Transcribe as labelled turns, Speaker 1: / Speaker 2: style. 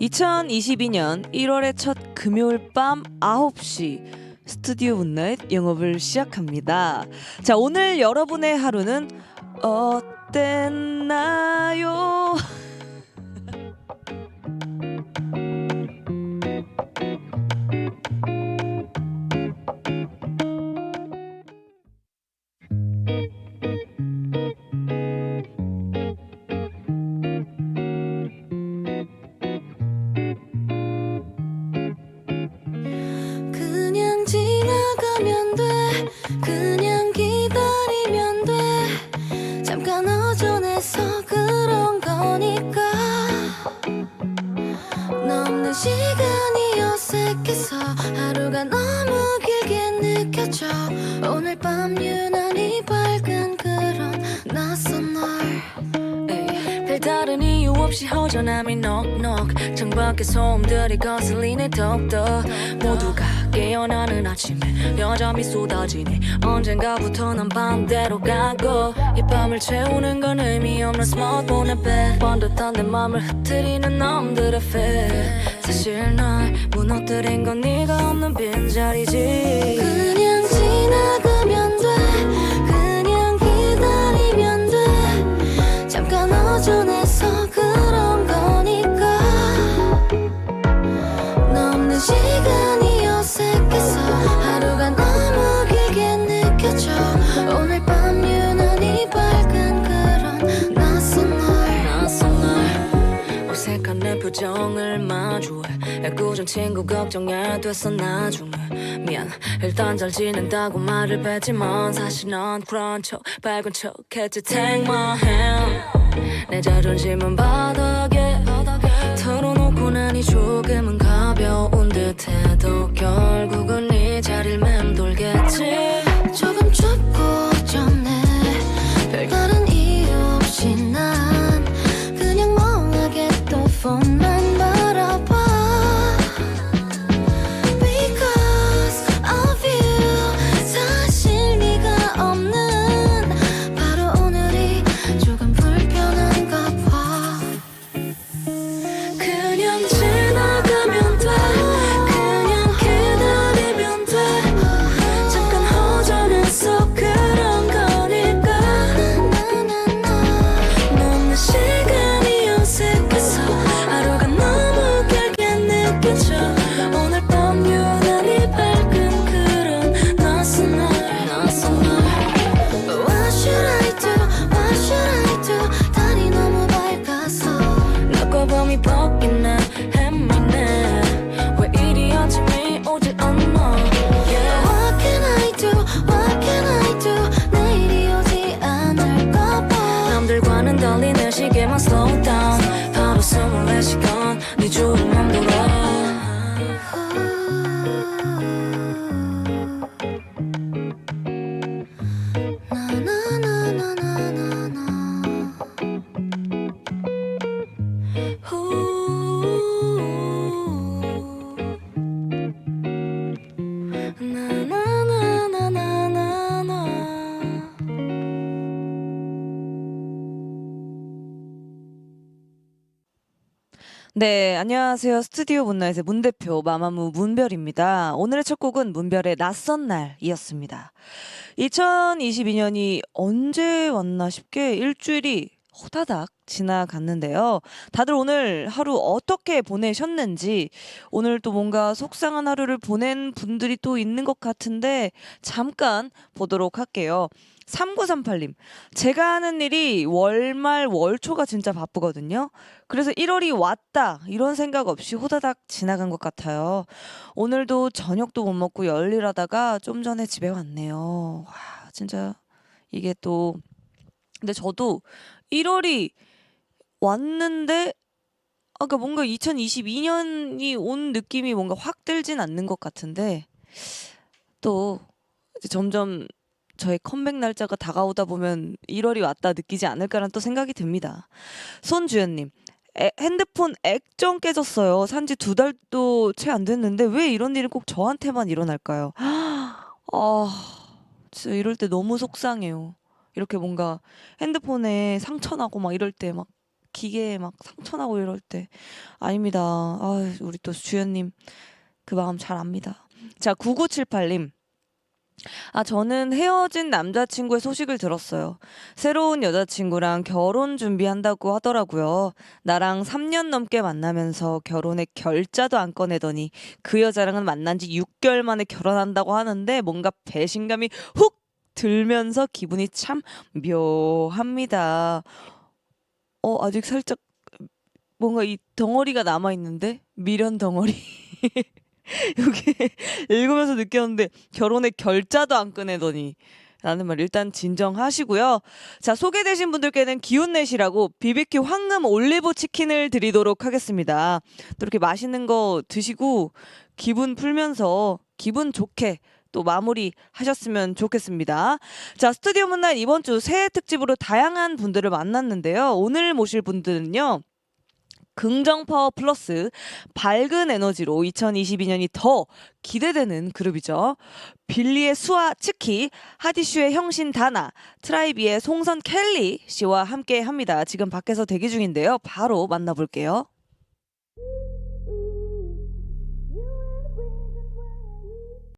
Speaker 1: (2022년 1월의 첫 금요일 밤 9시) 스튜디오 문나잇 영업을 시작합니다. 자, 오늘 여러분의 하루는 어땠나요?
Speaker 2: 너무 길게 느껴져. 오늘 밤 유난히 밝은 그런 낯선 날. 에이.
Speaker 3: 별다른 이유 없이 허전함이 넉넉. 창밖에 소음들이 거슬리네 더욱더. 모두가 깨어나는 아침에 여전히 쏟아지니 언젠가부터 난 반대로 가고. 이 밤을 채우는 건 의미 없는 스마트폰의 배 번듯한 내 맘을 흐트리는 놈들의 fe 사실 날 무너뜨린 건 네가 없는 빈자리지.
Speaker 2: 그냥 지나가면 돼. 그냥 기다리면 돼. 잠깐 허전해서 그런 거니까. 너 없는 시간이 어색해서 하루가 너무 길게 느껴져. 오늘 밤 유난히 밝은 그런 낯선 날.
Speaker 3: 낯선 날. 어색한 내 표정을 마주해. 애꿎은 친구 걱정이 됐어 나중에. 미안. 일단 잘 지낸다고 말을 뱉지만 사실 넌 그런 척 밝은 척 했지. Take my hand. 내 자존심은 바닥에 털어놓고 나니 조금은
Speaker 1: 네, 안녕하세요. 스튜디오 문나잇의 문 대표 마마무 문별입니다. 오늘의 첫 곡은 문별의 낯선 날이었습니다. 2022년이 언제 왔나 싶게 일주일이 호다닥 지나갔는데요. 다들 오늘 하루 어떻게 보내셨는지, 오늘 또 뭔가 속상한 하루를 보낸 분들이 또 있는 것 같은데, 잠깐 보도록 할게요. 3938님, 제가 하는 일이 월말 월초가 진짜 바쁘거든요. 그래서 1월이 왔다 이런 생각 없이 호다닥 지나간 것 같아요. 오늘도 저녁도 못 먹고 열일하다가 좀 전에 집에 왔네요. 와 진짜 이게 또 근데 저도 1월이 왔는데 아까 뭔가 2022년이 온 느낌이 뭔가 확 들진 않는 것 같은데 또 이제 점점 저의 컴백 날짜가 다가오다 보면 1월이 왔다 느끼지 않을까라는 또 생각이 듭니다. 손주연님 에- 핸드폰 액정 깨졌어요. 산지 두 달도 채 안 됐는데 왜 이런 일이 꼭 저한테만 일어날까요? 아, 진짜 이럴 때 너무 속상해요. 이렇게 뭔가 핸드폰에 상처 나고 막 이럴 때 막 기계에 막 상처 나고 이럴 때 아닙니다. 아, 우리 또 주연님 그 마음 잘 압니다. 자, 9978님. 아, 저는 헤어진 남자친구의 소식을 들었어요. 새로운 여자친구랑 결혼 준비한다고 하더라고요. 나랑 3년 넘게 만나면서 결혼에 결자도 안 꺼내더니 그 여자랑은 만난 지 6개월 만에 결혼한다고 하는데 뭔가 배신감이 훅 들면서 기분이 참 묘합니다. 어, 아직 살짝 뭔가 이 덩어리가 남아 있는데 미련 덩어리. 여기 읽으면서 느꼈는데 결혼에 결자도 안 꺼내더니 라는 말 일단 진정하시고요. 자, 소개되신 분들께는 기운 내시라고 BBQ 황금 올리브 치킨을 드리도록 하겠습니다. 또 이렇게 맛있는 거 드시고 기분 풀면서 기분 좋게 또 마무리 하셨으면 좋겠습니다. 자, 스튜디오 문날 이번 주 새해 특집으로 다양한 분들을 만났는데요. 오늘 모실 분들은요. 긍정 파워 플러스 밝은 에너지로 2022년이 더 기대되는 그룹이죠. 빌리의 수아 츠키, 하디슈의 형신 다나, 트라이비의 송선 켈리 씨와 함께 합니다. 지금 밖에서 대기 중인데요. 바로 만나볼게요.